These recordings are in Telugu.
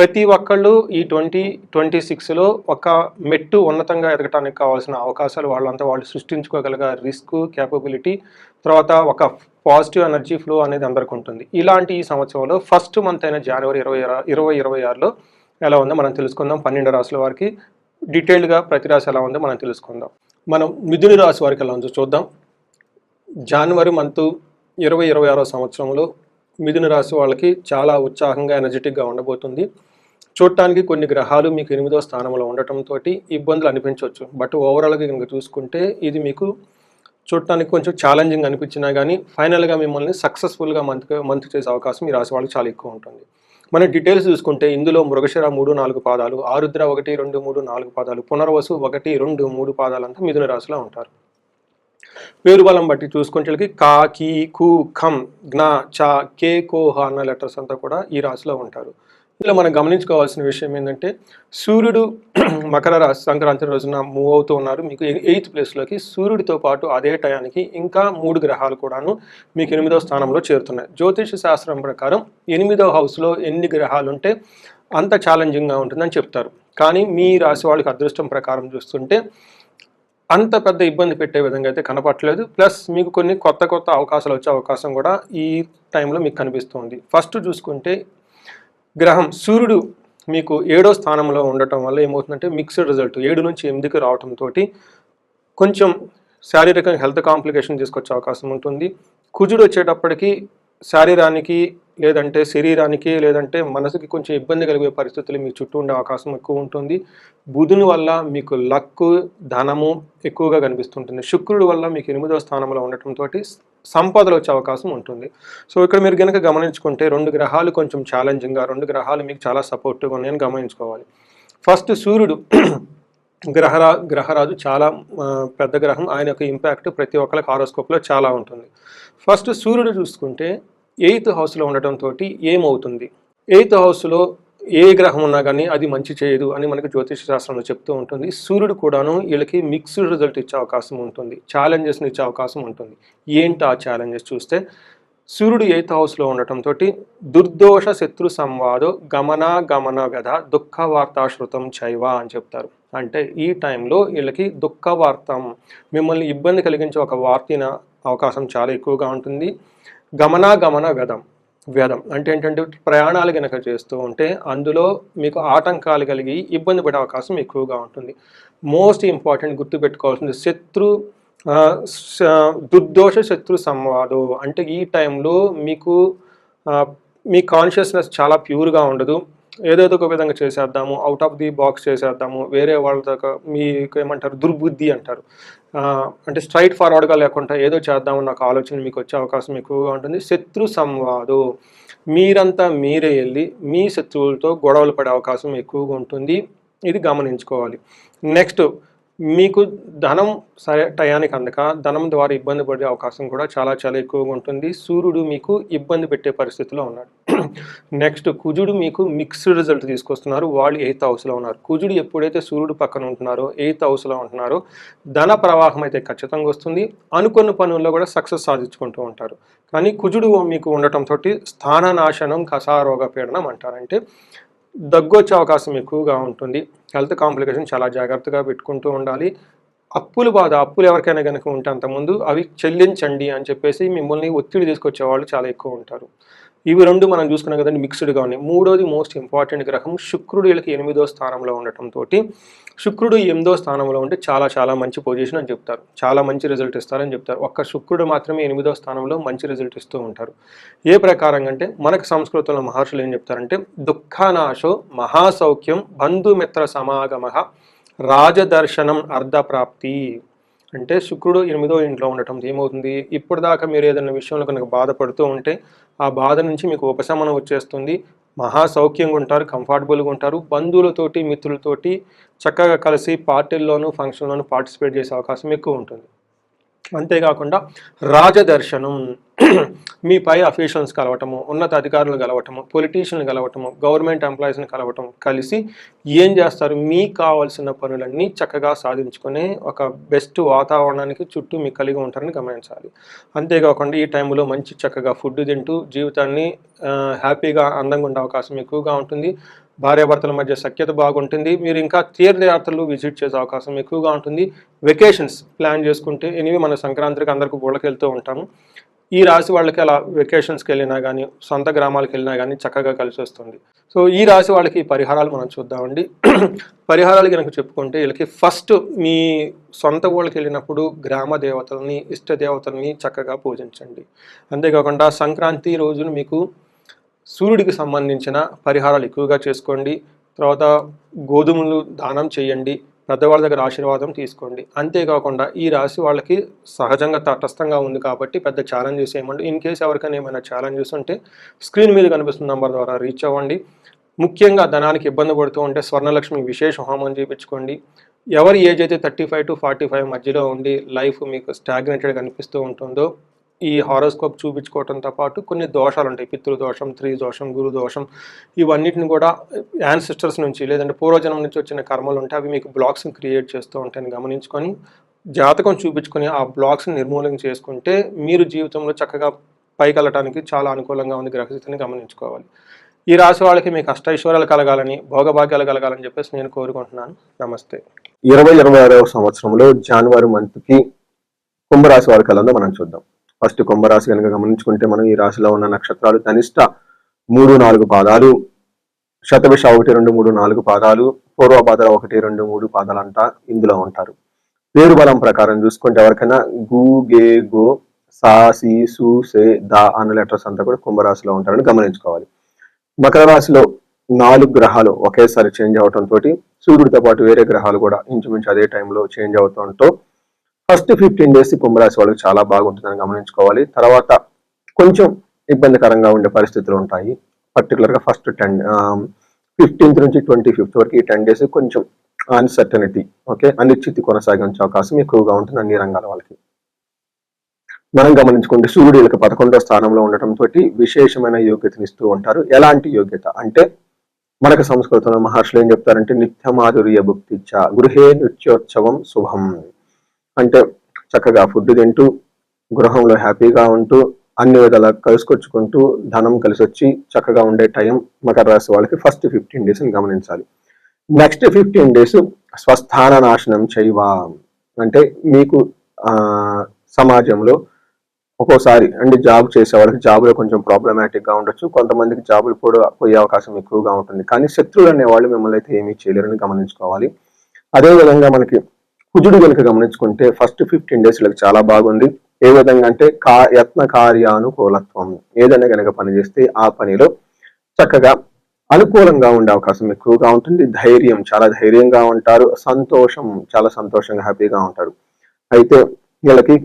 ప్రతి ఒక్కళ్ళు ఈ ట్వంటీ ట్వంటీ సిక్స్లో ఒక మెట్టు ఉన్నతంగా ఎదగటానికి కావాల్సిన అవకాశాలు వాళ్ళంతా వాళ్ళు సృష్టించుకోగలిగే రిస్క్ క్యాపబిలిటీ తర్వాత ఒక పాజిటివ్ ఎనర్జీ ఫ్లో అనేది అందరికి ఉంటుంది. ఇలాంటి ఈ సంవత్సరంలో ఫస్ట్ మంత్ అయిన జనవరి ఇరవై ఇరవై ఇరవై ఆరులో ఎలా ఉందో మనం తెలుసుకుందాం. పన్నెండు రాసుల వారికి డీటెయిల్డ్గా ప్రతి రాశి ఎలా ఉందో మనం తెలుసుకుందాం. మనం మిథుని రాశి వారికి ఎలా ఉందో చూద్దాం. జనవరి మంత్ ఇరవై ఇరవై ఆరో సంవత్సరంలో మిథున రాశి వాళ్ళకి చాలా ఉత్సాహంగా ఎనర్జెటిక్గా ఉండబోతుంది. చూడటానికి కొన్ని గ్రహాలు మీకు ఎనిమిదో స్థానంలో ఉండటంతో ఇబ్బందులు అనిపించవచ్చు. బట్ ఓవరాల్గా కనుక చూసుకుంటే ఇది మీకు చూడటానికి కొంచెం ఛాలెంజింగ్ అనిపించినా కానీ ఫైనల్గా మిమ్మల్ని సక్సెస్ఫుల్గా మంత్ మంత్ చేసే అవకాశం ఈ రాశి వాళ్ళకి చాలా ఎక్కువ ఉంటుంది. మన డీటెయిల్స్ చూసుకుంటే ఇందులో మృగశిర మూడు నాలుగు పాదాలు ఆరుద్ర ఒకటి రెండు మూడు నాలుగు పాదాలు పునర్వసు ఒకటి రెండు మూడు పాదాలంతా మిథున రాశిలో ఉంటారు. పేరు బలం బట్టి చూసుకుంటే కా కీ కు ఖం జ్ఞా చ కే కోహ అన్న లెటర్స్ అంతా కూడా ఈ రాశిలో ఉంటారు. ఇందులో మనం గమనించుకోవాల్సిన విషయం ఏంటంటే సూర్యుడు మకర రాశి సంక్రాంతి రోజున మూవ్ అవుతూ ఉన్నారు. మీకు ఎయిత్ ప్లేస్లోకి సూర్యుడితో పాటు అదే టయానికి ఇంకా మూడు గ్రహాలు కూడాను మీకు ఎనిమిదో స్థానంలో చేరుతున్నాయి. జ్యోతిష శాస్త్రం ప్రకారం ఎనిమిదో హౌస్లో ఎన్ని గ్రహాలు ఉంటే అంత ఛాలెంజింగ్గా ఉంటుందని చెప్తారు. కానీ మీ రాశి వాళ్ళకి అదృష్టం ప్రకారం చూస్తుంటే అంత పెద్ద ఇబ్బంది పెట్టే విధంగా అయితే కనపట్లేదు ప్లస్ మీకు కొన్ని కొత్త కొత్త అవకాశాలు వచ్చే అవకాశం కూడా ఈ టైంలో మీకు కనిపిస్తుంది ఫస్ట్ చూసుకుంటే గ్రహం సూర్యుడు మీకు ఏడో స్థానంలో ఉండటం వల్ల ఏమవుతుందంటే మిక్స్డ్ రిజల్ట్ ఏడు నుంచి ఎనిమిదికి రావడంతో కొంచెం శారీరక హెల్త్ కాంప్లికేషన్ తీసుకొచ్చే అవకాశం ఉంటుంది. కుజుడు వచ్చేటప్పటికి శారీరానికి లేదంటే శరీరానికి లేదంటే మనసుకి కొంచెం ఇబ్బంది కలిగే పరిస్థితులు మీ చుట్టూ ఉండే అవకాశం ఎక్కువ ఉంటుంది. బుధుని వల్ల మీకు లక్ ధనము ఎక్కువగా కనిపిస్తుంటుంది. శుక్రుడు వల్ల మీకు ఎనిమిదవ స్థానంలో ఉండటంతో సంపదలు వచ్చే అవకాశం ఉంటుంది. సో ఇక్కడ మీరు కనుక గమనించుకుంటే రెండు గ్రహాలు కొంచెం ఛాలెంజింగ్గా రెండు గ్రహాలు మీకు చాలా సపోర్టివ్గా ఉన్నాయని గమనించుకోవాలి. ఫస్ట్ సూర్యుడు గ్రహరా గ్రహరాజు చాలా పెద్ద గ్రహం. ఆయన యొక్క ఇంపాక్ట్ ప్రతి ఒక్కరికి హారోస్కోప్లో చాలా ఉంటుంది. ఫస్ట్ సూర్యుడు చూసుకుంటే ఎయిత్ హౌస్లో ఉండటంతో ఏమవుతుంది? ఎయిత్ హౌస్లో ఏ గ్రహం ఉన్నా కానీ అది మంచి చేయదు అని మనకు జ్యోతిష శాస్త్రంలో చెప్తూ ఉంటుంది. సూర్యుడు కూడాను వీళ్ళకి మిక్స్డ్ రిజల్ట్ ఇచ్చే అవకాశం ఉంటుంది. ఛాలెంజెస్ని ఇచ్చే అవకాశం ఉంటుంది. ఏంటి ఆ ఛాలెంజెస్ చూస్తే సూర్యుడు ఎయిత్ హౌస్లో ఉండటంతో దుర్దోష శత్రు సంవాదో గమన గమన వ్యధ దుఃఖ వార్తాశ్రుతం చైవ అని చెప్తారు. అంటే ఈ టైంలో వీళ్ళకి దుఃఖ వార్తం మిమ్మల్ని ఇబ్బంది కలిగించే ఒక వార్తిన అవకాశం చాలా ఎక్కువగా ఉంటుంది. గమనాగమన గమన వ్యధం వ్యధం అంటే ఏంటంటే ప్రయాణాలు కనుక చేస్తూ ఉంటే అందులో మీకు ఆటంకాలు కలిగి ఇబ్బంది పడే అవకాశం ఎక్కువగా ఉంటుంది. మోస్ట్ ఇంపార్టెంట్ గుర్తుపెట్టుకోవాల్సింది శత్రు దుర్దోష శత్రు సంవాదు అంటే ఈ టైంలో మీకు మీ కాన్షియస్నెస్ చాలా ప్యూర్గా ఉండదు. ఏదేదో ఒక విధంగా చేసేద్దాము అవుట్ ఆఫ్ ది బాక్స్ చేసేద్దాము వేరే వాళ్ళతో మీకు ఏమంటారు దుర్బుద్ధి అంటారు. అంటే స్ట్రైట్ ఫార్వర్డ్గా లేకుండా ఏదో చేద్దామన్న ఒక ఆలోచన మీకు వచ్చే అవకాశం ఎక్కువగా ఉంటుంది. శత్రు సంవాదు. మీరంతా మీరే వెళ్ళి మీ శత్రువులతో గొడవలు పడే అవకాశం ఎక్కువగా ఉంటుంది. ఇది గమనించుకోవాలి. నెక్స్ట్ మీకు ధనం సరే టయానికి అందక ధనం ద్వారా ఇబ్బంది పడే అవకాశం కూడా చాలా చాలా ఎక్కువగా ఉంటుంది. సూర్యుడు మీకు ఇబ్బంది పెట్టే పరిస్థితిలో ఉన్నాడు. నెక్స్ట్ కుజుడు మీకు మిక్స్డ్ రిజల్ట్ తీసుకొస్తున్నారు. వాళ్ళు ఎయిత్ హౌస్లో ఉన్నారు. కుజుడు ఎప్పుడైతే సూర్యుడు పక్కన ఉంటున్నారో ఎయిత్ హౌస్లో ఉంటున్నారో ధన ప్రవాహం అయితే ఖచ్చితంగా వస్తుంది. అనుకున్న పనుల్లో కూడా సక్సెస్ సాధించుకుంటూ ఉంటారు. కానీ కుజుడు మీకు ఉండటంతో స్థాననాశనం కసారోగ పీడనం అంటారంటే దగ్గొచ్చే అవకాశం ఎక్కువగా ఉంటుంది. హెల్త్ కాంప్లికేషన్ చాలా జాగ్రత్తగా పెట్టుకుంటూ ఉండాలి. అప్పులు బాధ అప్పులు ఎవరికైనా కనుక ఉంటే అంతకుముందు అవి చెల్లించండి అని చెప్పేసి మిమ్మల్ని ఒత్తిడి తీసుకొచ్చే వాళ్ళు చాలా ఎక్కువ ఉంటారు. ఇవి రెండు మనం చూసుకున్నాం కదండి మిక్స్డ్గా ఉన్నాయి. మూడోది మోస్ట్ ఇంపార్టెంట్ గ్రహం శుక్రుడు వీళ్ళకి ఎనిమిదో స్థానంలో ఉండటంతో శుక్రుడు ఎనిమిదో స్థానంలో ఉంటే చాలా చాలా మంచి పొజిషన్ అని చెప్తారు. చాలా మంచి రిజల్ట్ ఇస్తారని చెప్తారు. ఒక్క శుక్రుడు మాత్రమే ఎనిమిదో స్థానంలో మంచి రిజల్ట్ ఇస్తూ ఉంటారు. ఏ ప్రకారంగా అంటే మనకు సంస్కృతంలో మహర్షులు ఏం చెప్తారంటే దుఃఖనాశో మహాసౌఖ్యం బంధుమిత్ర సమాగమ రాజదర్శనం అర్ధప్రాప్తి. అంటే శుక్రుడు ఎనిమిదో ఇంట్లో ఉండటం ఏమవుతుంది? ఇప్పటిదాకా మీరు ఏదైనా విషయంలో కనుక బాధపడుతూ ఉంటే ఆ బాధ నుంచి మీకు ఉపశమనం వచ్చేస్తుంది. మహా సౌఖ్యంగా ఉంటారు కంఫర్టబుల్గా ఉంటారు. బంధువులతోటి మిత్రులతోటి చక్కగా కలిసి పార్టీల్లోనూ ఫంక్షన్లోనూ పార్టిసిపేట్ చేసే అవకాశం ఎక్కువ ఉంటుంది. అంతేకాకుండా రాజదర్శనం మీ పై అఫీషియల్స్ కలవటము ఉన్నత అధికారులు కలవటము పొలిటీషియన్లు కలవటము గవర్నమెంట్ ఎంప్లాయీస్ని కలవటం కలిసి ఏం చేస్తారు? మీకు కావాల్సిన పనులన్నీ చక్కగా సాధించుకునే ఒక బెస్ట్ వాతావరణానికి చుట్టూ మీకు కలిగి ఉంటారని గమనించాలి. అంతేకాకుండా ఈ టైంలో మంచి చక్కగా ఫుడ్ తింటూ జీవితాన్ని హ్యాపీగా అందంగా ఉండే అవకాశం ఎక్కువగా ఉంటుంది. భార్యాభర్తల మధ్య సఖ్యత బాగుంటుంది. మీరు ఇంకా తీర్థయాత్రలు విజిట్ చేసే అవకాశం ఎక్కువగా ఉంటుంది. వెకేషన్స్ ప్లాన్ చేసుకుంటే ఎనివి మన సంక్రాంతికి అందరికీ ఊళ్ళకి వెళ్తూ ఉంటాము. ఈ రాశి వాళ్ళకి అలా వెకేషన్స్కి వెళ్ళినా కానీ సొంత గ్రామాలకు వెళ్ళినా కానీ చక్కగా కలిసి వస్తుంది. సో ఈ రాశి వాళ్ళకి ఈ పరిహారాలు మనం చూద్దామండి. పరిహారాలు కనుక చెప్పుకుంటే వీళ్ళకి ఫస్ట్ మీ సొంత ఊళ్ళకి వెళ్ళినప్పుడు గ్రామ దేవతలని ఇష్ట దేవతలని చక్కగా పూజించండి. అంతేకాకుండా సంక్రాంతి రోజున మీకు సూర్యుడికి సంబంధించిన పరిహారాలు ఎక్కువగా చేసుకోండి. తర్వాత గోధుమలు దానం చేయండి. పెద్దవాళ్ళ దగ్గర ఆశీర్వాదం తీసుకోండి. అంతేకాకుండా ఈ రాశి వాళ్ళకి సహజంగా తటస్థంగా ఉంది కాబట్టి పెద్ద ఛాలెంజెస్ ఏమండి ఇన్ కేసు ఎవరికైనా ఏమైనా ఛాలెంజెస్ ఉంటే స్క్రీన్ మీద కనిపిస్తున్న నంబర్ ద్వారా రీచ్ అవ్వండి. ముఖ్యంగా ధనానికి ఇబ్బంది పడుతూ ఉంటే స్వర్ణలక్ష్మి విశేష హోమం చేయించుకోండి. ఎవరి ఏజ్ అయితే thirty five to forty five మధ్యలో ఉండి లైఫ్ మీకు స్టాగ్నేటెడ్ కనిపిస్తూ ఉంటుందో ఈ హారోస్కోప్ చూపించుకోవడంతో పాటు కొన్ని దోషాలు ఉంటాయి పితృదోషం త్రీ దోషం గురు దోషం ఇవన్నిటిని కూడా యాన్సిస్టర్స్ నుంచి లేదంటే పూర్వజన్మ నుంచి వచ్చిన కర్మలు ఉంటే అవి మీకు బ్లాక్స్ క్రియేట్ చేస్తూ ఉంటాయని గమనించుకొని జాతకం చూపించుకొని ఆ బ్లాక్స్ని నిర్మూలన చేసుకుంటే మీరు జీవితంలో చక్కగా పైకి వెళ్ళటానికి చాలా అనుకూలంగా ఉంది గ్రహస్థితిని గమనించుకోవాలి. ఈ రాశి వాళ్ళకి మీకు అష్టైశ్వర్యాలు కలగాలని భోగభాగ్యాలు కలగాలని చెప్పేసి నేను కోరుకుంటున్నాను. నమస్తే. ఇరవై ఇరవై ఆరవ సంవత్సరంలో జనవరి మంత్కి కుంభరాశి వారి కలంలో మనం చూద్దాం. ఫస్ట్ కుంభరాశి కనుక గమనించుకుంటే మనం ఈ రాశిలో ఉన్న నక్షత్రాలు కనిష్ట మూడు నాలుగు పాదాలు. శతభిష ఒకటి రెండు మూడు నాలుగు పాదాలు. పూర్వభాద్ర ఒకటి రెండు మూడు పాదాలు అంట ఇందులో ఉంటారు. పేరు బలం ప్రకారం చూసుకుంటే ఎవరికైనా గు గే గో సా సి సు సే దా అన్న లెటర్స్ అంతా కూడా కుంభరాశిలో ఉంటారని గమనించుకోవాలి. మకర రాశిలో నాలుగు గ్రహాలు ఒకేసారి చేంజ్ అవటంతో సూర్యుడితో పాటు వేరే గ్రహాలు కూడా ఇంచుమించు అదే టైంలో చేంజ్ అవుతుంటో ఫస్ట్ ఫిఫ్టీన్ డేస్ కుంభరాశి వాళ్ళకి చాలా బాగుంటుందని గమనించుకోవాలి. తర్వాత కొంచెం ఇబ్బందికరంగా ఉండే పరిస్థితులు ఉంటాయి. పర్టికులర్గా ఫస్ట్ టెన్ ఫిఫ్టీన్త్ నుంచి ట్వంటీ ఫిఫ్త్ వరకు ఈ టెన్ డేస్ కొంచెం అన్సర్టనిటీ ఓకే అనిశ్చితి కొనసాగించే అవకాశం ఎక్కువగా ఉంటుంది అన్ని రంగాల వాళ్ళకి. మనం గమనించుకుంటే సూర్యుడు వీళ్ళకి పదకొండో స్థానంలో ఉండటం తోటి విశేషమైన యోగ్యతనిస్తూ ఉంటారు. ఎలాంటి యోగ్యత? అంటే మనకు సంస్కృతంలో మహర్షులు ఏం చెప్తారంటే నిత్యమాధుర్య భుక్తిచ్చ గృహే నృత్యోత్సవం శుభం. అంటే చక్కగా ఫుడ్ తింటూ గృహంలో హ్యాపీగా ఉంటూ అన్ని విధాల కలుసుకొచ్చుకుంటూ ధనం కలిసి వచ్చి చక్కగా ఉండే టైం మకర రాశి వాళ్ళకి ఫస్ట్ ఫిఫ్టీన్ డేస్ గమనించాలి. నెక్స్ట్ ఫిఫ్టీన్ డేస్ స్వస్థాన నాశనం చేయవా? అంటే మీకు సమాజంలో ఒక్కోసారి అంటే జాబ్ చేసే వాళ్ళకి జాబ్లో కొంచెం ప్రాబ్లమాటిక్గా ఉండొచ్చు. కొంతమందికి జాబులు కూడా పోయే అవకాశం ఎక్కువగా ఉంటుంది. కానీ శత్రువులు అనేవాళ్ళు మిమ్మల్ని అయితే ఏమీ చేయలేరని గమనించుకోవాలి. అదేవిధంగా మనకి కుజుడు కనుక గమనించుకుంటే ఫస్ట్ ఫిఫ్టీన్ డేస్ వీళ్ళకి చాలా బాగుంది. ఏ విధంగా అంటే కా యత్న కార్యానుకూలత్వం. ఏదైనా కనుక పని చేస్తే ఆ పనిలో చక్కగా అనుకూలంగా ఉండే అవకాశం ఎక్కువగా ఉంటుంది. ధైర్యం చాలా ధైర్యంగా ఉంటారు. సంతోషం చాలా సంతోషంగా హ్యాపీగా ఉంటారు. అయితే వీళ్ళకి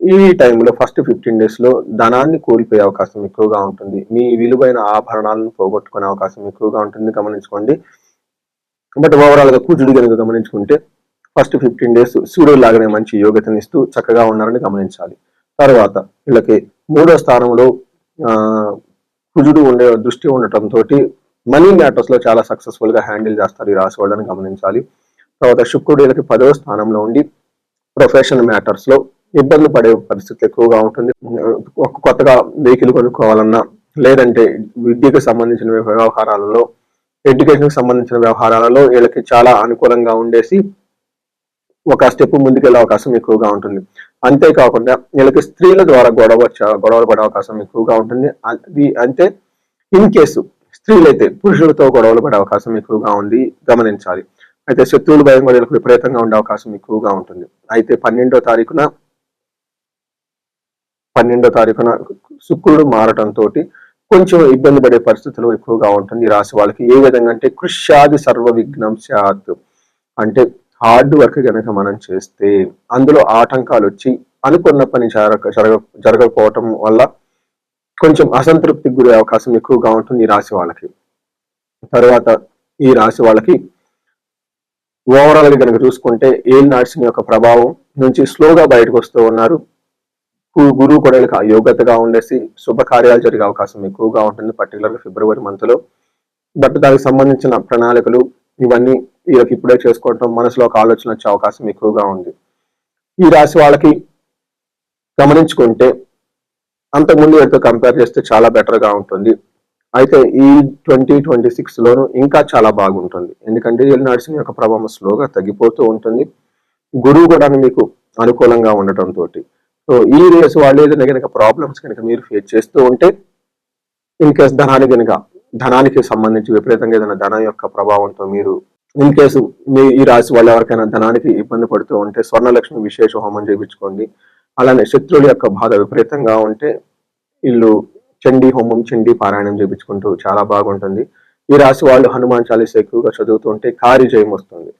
ఈ టైంలో ఫస్ట్ ఫిఫ్టీన్ డేస్లో ధనాన్ని కోల్పోయే అవకాశం ఎక్కువగా ఉంటుంది. మీ విలువైన ఆభరణాలను పోగొట్టుకునే అవకాశం ఎక్కువగా ఉంటుంది. గమనించుకోండి. బట్ ఓవరాల్గా కనుక గమనించుకుంటే ఫస్ట్ ఫిఫ్టీన్ డేస్ సూర్యుడు లాగానే మంచి యోగ్యతనిస్తూ చక్కగా ఉన్నారని గమనించాలి. తర్వాత వీళ్ళకి మూడో స్థానంలో కుజుడు ఉండే దృష్టి ఉండటంతో మనీ మ్యాటర్స్లో చాలా సక్సెస్ఫుల్గా హ్యాండిల్ చేస్తారు ఈ రాశి వాళ్ళని గమనించాలి. తర్వాత శుక్రుడు వీళ్ళకి పదవ స్థానంలో ఉండి ప్రొఫెషనల్ మ్యాటర్స్లో ఇబ్బందులు పడే పరిస్థితి ఎక్కువగా ఉంటుంది. ఒక కొత్తగా వెహికల్ కొనుక్కోవాలన్నా లేదంటే విద్యకు సంబంధించిన వ్యవహారాలలో ఎడ్యుకేషన్కి సంబంధించిన వ్యవహారాలలో వీళ్ళకి చాలా అనుకూలంగా ఉండేసి ఒక స్టెప్ ముందుకెళ్ళే అవకాశం ఎక్కువగా ఉంటుంది. అంతేకాకుండా వీళ్ళకి స్త్రీల ద్వారా గొడవ గొడవలు పడే అవకాశం ఎక్కువగా ఉంటుంది. అది అంటే ఇన్ కేసు స్త్రీలైతే పురుషులతో గొడవలు పడే అవకాశం ఎక్కువగా ఉంది గమనించాలి. అయితే శత్రువుల భయం కూడా వీళ్ళకి విపరీతంగా ఉండే అవకాశం ఎక్కువగా ఉంటుంది. అయితే పన్నెండో తారీఖున పన్నెండో తారీఖున శుక్రుడు మారటంతో కొంచెం ఇబ్బంది పడే పరిస్థితులు ఎక్కువగా ఉంటుంది. రాశి వాళ్ళకి ఏ విధంగా అంటే కృష్యాది సర్వ విఘ్నం అంటే హార్డ్ వర్క్ కనుక మనం చేస్తే అందులో ఆటంకాలు వచ్చి అనుకున్న పని జరగ జరగ జరగకపోవటం వల్ల కొంచెం అసంతృప్తికి గురే అవకాశం ఎక్కువగా ఉంటుంది ఈ రాశి వాళ్ళకి. తర్వాత ఈ రాశి వాళ్ళకి ఓవరాల్గా కనుక చూసుకుంటే ఏల్ నర్సింగ్ యొక్క ప్రభావం నుంచి స్లోగా బయటకు వస్తూ ఉన్నారు. గురువు కొడలకు యోగ్యతగా ఉండేసి శుభకార్యాలు జరిగే అవకాశం ఎక్కువగా ఉంటుంది పర్టికులర్గా ఫిబ్రవరి మంత్లో బట్ దానికి సంబంధించిన ప్రణాళికలు ఇవన్నీ వీళ్ళకి ఇప్పుడే చేసుకోవటం మనసులో ఒక ఆలోచన వచ్చే అవకాశం ఎక్కువగా ఉంది. ఈ రాశి వాళ్ళకి గమనించుకుంటే అంతకుముందు వీటితో కంపేర్ చేస్తే చాలా బెటర్గా ఉంటుంది. అయితే ఈ ట్వంటీ ట్వంటీ సిక్స్లోనూ ఇంకా చాలా బాగుంటుంది. ఎందుకంటే ఎల్ నర్సింగ్ యొక్క ప్రభావం స్లోగా తగ్గిపోతూ ఉంటుంది. గురువు కూడా మీకు అనుకూలంగా ఉండటంతో సో ఈ రేస్ వాళ్ళు ఏదైనా కనుక ప్రాబ్లమ్స్ కనుక మీరు ఫేస్ చేస్తూ ఉంటే ఇన్ కేస్ ధనానికి కనుక ధనానికి సంబంధించి విపరీతంగా ఏదైనా ధనం యొక్క ప్రభావంతో మీరు ఇన్ కేసు మీ ఈ రాశి వాళ్ళు ఎవరికైనా ధనానికి ఇబ్బంది పడుతూ ఉంటే స్వర్ణలక్ష్మి విశేష హోమం చేయించుకోండి. అలానే శత్రువుల యొక్క బాధ విపరీతంగా ఉంటే వీళ్ళు చండీ హోమం చండీ పారాయణం చేయించుకుంటూ చాలా బాగుంటుంది. ఈ రాశి వాళ్ళు హనుమాన్ చాలీస ఎక్కువగా చదువుతుంటే కారి జయం వస్తుంది.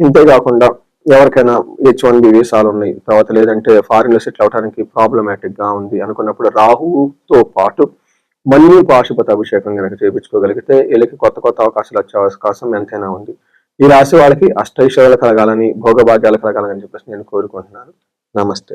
ఇంతేకాకుండా ఎవరికైనా హెచ్ వన్ బి వీసాలు ఉన్నాయి తర్వాత లేదంటే ఫారిన్లో సెటిల్ అవడానికి ప్రాబ్లమాటిక్గా ఉంది అనుకున్నప్పుడు రాహుతో పాటు మళ్ళీ పాశుపత అభిషేకం కనుక చేయించుకోగలిగితే వీళ్ళకి కొత్త కొత్త అవకాశాలు వచ్చే అవకాశం ఎంతైనా ఉంది. ఈ రాశి వాళ్ళకి అష్టైశ్వర్యాలు కలగాలని భోగభాగ్యాలు కలగాలని చెప్పేసి నేను కోరుకుంటున్నాను. నమస్తే.